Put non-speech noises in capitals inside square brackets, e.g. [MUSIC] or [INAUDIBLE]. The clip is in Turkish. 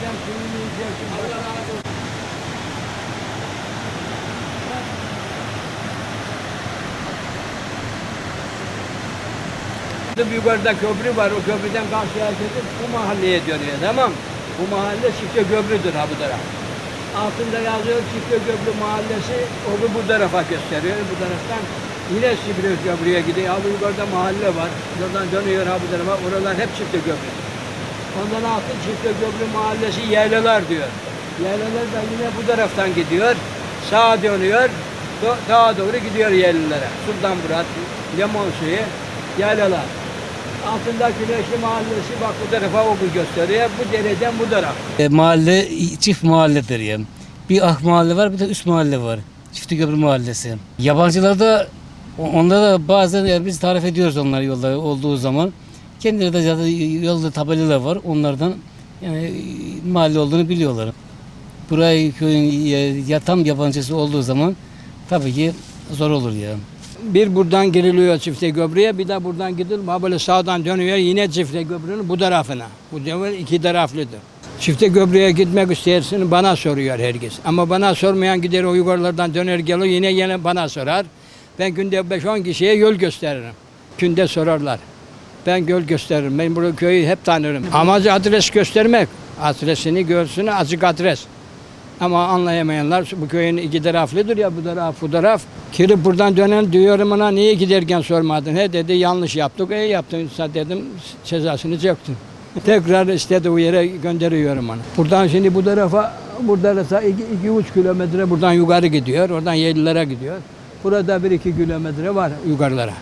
sen suyunu yiyeceksin. Allah razı olsun. Yukarıda köprü var. O köprüden karşıya gidip bu mahalleye dönüyor. Tamam? Bu mahalle Çifte Köprü'dür ha bu taraf. Altında yazıyor Çifte Köprü mahallesi. Onu bu tarafa gösteriyor. Bu taraftan yine Sibirya Köprü'ye gidiyor. Ha bu yukarıda mahalle var. Oradan dönüyor ha bu tarafa. Oralar hep Çifte Köprü. Ondan altı Çifte Köprü mahallesi yaylalar diyor. Yaylalar da yine bu taraftan gidiyor. Sağa dönüyor. Dağa doğru gidiyor yerlilere. Sultan Murat, Limon Suyu, yaylalar. Altında Güneşli Mahallesi bak bu tarafa o gösteriyor. Bu dereden bu taraf. E, mahalle çift mahalledir yani. Bir ah mahalle var bir de üst mahalle var. Çifti Köprü Mahallesi. Yabancılarda onlara da bazen yani biz tarif ediyoruz onları yolda olduğu zaman. Kendileri de zaten yolda tabelalar var. Onlardan yani mahalle olduğunu biliyorlar. Burayı köyün ya, ya tam yabancısı olduğu zaman tabii ki zor olur ya. Bir buradan giriliyor Çifte Köprü'ye bir de buradan gidilip ha böyle sağdan dönüyor yine Çifte Köprü'nün bu tarafına. Bu devir iki taraflıdır. Çifte Köprü'ye gitmek istersin bana soruyor herkes. Ama bana sormayan gider o yukarılardan döner gelir yine yine bana sorar. Ben günde 5-10 kişiye yol gösteririm. Günde sorarlar. Ben yol gösteririm. Ben bu köyü hep tanırım. Amacı adres göstermek. Adresini görsün açık adres. Ama anlayamayanlar bu köyün iki taraflıdır ya bu taraf bu taraf. Kirip buradan dönen diyorum ona niye giderken sormadın? He dedi yanlış yaptık. E yaptın dedim cezasını çektin. [LAUGHS] Tekrar istedi o yere gönderiyorum onu. Buradan şimdi bu tarafa burada da iki, iki üç kilometre buradan yukarı gidiyor. Oradan Yeğililere gidiyor. Burada bir iki kilometre var yukarılara.